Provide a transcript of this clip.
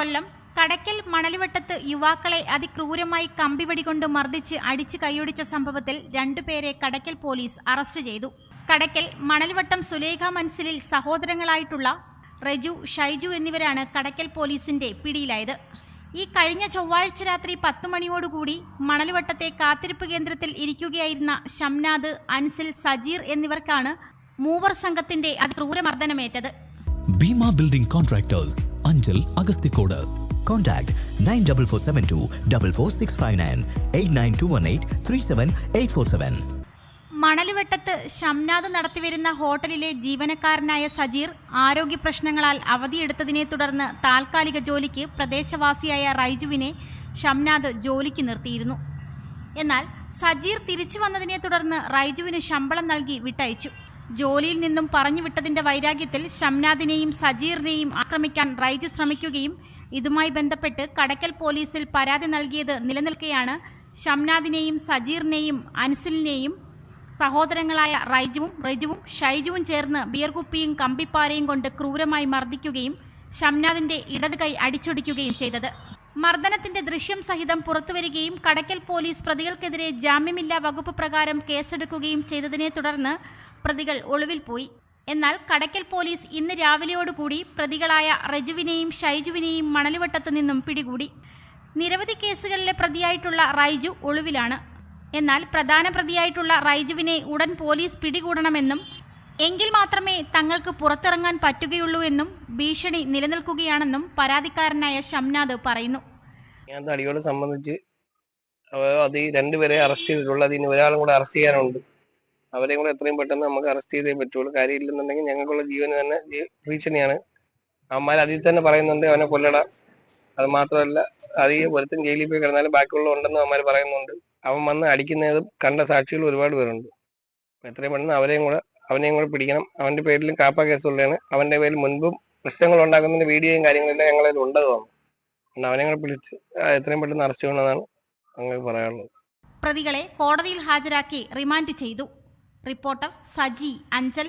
കൊല്ലം കടക്കൽ മണലുവട്ടത്ത് യുവാക്കളെ അതിക്രൂരമായി കമ്പിവടികൊണ്ട് മർദ്ദിച്ച് അടിച്ച് കൈയൊടിച്ച സംഭവത്തിൽ രണ്ടുപേരെ കടക്കൽ പോലീസ് അറസ്റ്റ് ചെയ്തു കടക്കൽ മണൽവട്ടം സുലേഖ മൻസിലിൽ സഹോദരങ്ങളായിട്ടുള്ള റജു ഷൈജു എന്നിവരാണ് കടക്കൽ പോലീസിന്റെ പിടിയിലായത് ഈ കഴിഞ്ഞ ചൊവ്വാഴ്ച രാത്രി പത്തു മണിയോടുകൂടി മണൽവട്ടത്തെ കാത്തിരിപ്പ് കേന്ദ്രത്തിൽ ഇരിക്കുകയായിരുന്ന ഷംനാദ് അൻസിൽ സജീർ എന്നിവർക്കാണ് മൂവർ സംഘത്തിന്റെ അതിക്രൂരമർദ്ദനമേറ്റത് Bhima building contractors Anchal Agasthikode contact nine double four seven two double four six five nine eight nine two one eight three seven eight four seven മണലുവെട്ടത്ത് Shamnad നടത്തിവരുന്ന ഹോട്ടലിലെ ജീവനക്കാരനായ സജീർ ആരോഗ്യ പ്രശ്നങ്ങളാൽ അവധിയെടുത്തതിനെ തുടർന്ന് താൽക്കാലിക ജോലിക്ക് പ്രദേശവാസിയായ റൈജുവിനെ ഷംനാദ് ജോലിക്ക് നിർത്തിയിരുന്നു എന്നാൽ സജീർ തിരിച്ചു വന്നതിനെ തുടർന്ന് റൈജുവിന് ശമ്പളം നൽകി വിട്ടയച്ചു ജോലിയിൽ നിന്നും പറഞ്ഞുവിട്ടതിന്റെ വൈരാഗ്യത്തിൽ ഷംനാദിനെയും സജീറിനെയും ആക്രമിക്കാൻ റൈജു ശ്രമിക്കുകയും ഇതുമായി ബന്ധപ്പെട്ട് കടക്കൽ പോലീസിൽ പരാതി നൽകിയത് നിലനിൽക്കെയാണ് ഷംനാദിനെയും സജീറിനെയും അൻസിലിനെയും സഹോദരങ്ങളായ റൈജുവും റിജുവും ഷൈജുവും ചേർന്ന് ബിയർകുപ്പിയും കമ്പിപ്പാരയും കൊണ്ട് ക്രൂരമായി മർദ്ദിക്കുകയും ഷംനാദിന്റെ ഇടത് കൈ അടിച്ചൊടിക്കുകയും ചെയ്തത് മർദ്ദനത്തിന്റെ ദൃശ്യം സഹിതം പുറത്തുവരികയും കടക്കൽ പോലീസ് പ്രതികൾക്കെതിരെ ജാമ്യമില്ലാ വകുപ്പ് പ്രകാരം കേസെടുക്കുകയും ചെയ്തതിനെ തുടർന്ന് പ്രതികൾ ഒളിവിൽ പോയി എന്നാൽ കടക്കൽ പോലീസ് ഇന്ന് രാവിലെയോടുകൂടി പ്രതികളായ റജുവിനെയും ഷൈജുവിനെയും മണലുവട്ടത്തു നിന്നും പിടികൂടി നിരവധി കേസുകളിലെ പ്രതിയായിട്ടുള്ള റൈജു ഒളിവിലാണ് എന്നാൽ പ്രധാന പ്രതിയായിട്ടുള്ള റൈജുവിനെ ഉടൻ പോലീസ് പിടികൂടണമെന്നും എങ്കിൽ മാത്രമേ തങ്ങൾക്ക് പുറത്തിറങ്ങാൻ പറ്റുകയുള്ളൂ എന്നും ഭീഷണി നിലനിൽക്കുകയാണെന്നും പരാതിക്കാരനായ ഷംനാദ് പറയുന്നു ഞാൻ തടികളെ സംബന്ധിച്ച് അത് രണ്ടുപേരെ അറസ്റ്റ് ചെയ്തിട്ടുള്ളൂ അതിന് ഒരാളും കൂടെ അറസ്റ്റ് ചെയ്യാനുണ്ട് അവരെയും കൂടെ എത്രയും പെട്ടെന്ന് നമുക്ക് അറസ്റ്റ് ചെയ്തേ പറ്റുള്ളൂ കാര്യമില്ലെന്നുണ്ടെങ്കിൽ ഞങ്ങൾക്കുള്ള ജീവൻ തന്നെ ഭീഷണിയാണ് അമ്മാർ അതിൽ തന്നെ പറയുന്നുണ്ട് അവനെ കൊല്ലടാ അത് മാത്രമല്ല അത് ഒരുത്തും ജയിലിൽ പോയി കിടന്നാലും ബാക്കിയുള്ള ഉണ്ടെന്ന് അമ്മമാർ പറയുന്നുണ്ട് അവൻ വന്ന് അടിക്കുന്നതും കണ്ട സാക്ഷികൾ ഒരുപാട് പേരുണ്ട് എത്രയും പെട്ടെന്ന് അവരെയും കൂടെ അവനെയും കൂടെ പിടിക്കണം അവന്റെ പേരിലും കാപ്പ കേസുള്ളതാണ് അവന്റെ പേരിൽ മുൻപും പ്രശ്നങ്ങൾ ഉണ്ടാക്കുന്നതിന് വീഡിയോയും കാര്യങ്ങളെല്ലാം ഞങ്ങളതിൽ ഉണ്ടത് തോന്നുന്നു അവനെ കൂടെ പിടിച്ച് എത്രയും പെട്ടെന്ന് അറസ്റ്റ് ചെയ്യണമെന്നാണ് അങ്ങനെ പറയാനുള്ളത് പ്രതികളെ കോടതിയിൽ ഹാജരാക്കി റിമാൻഡ് ചെയ്തു റിപ്പോർട്ടർ സജി അഞ്ചൽ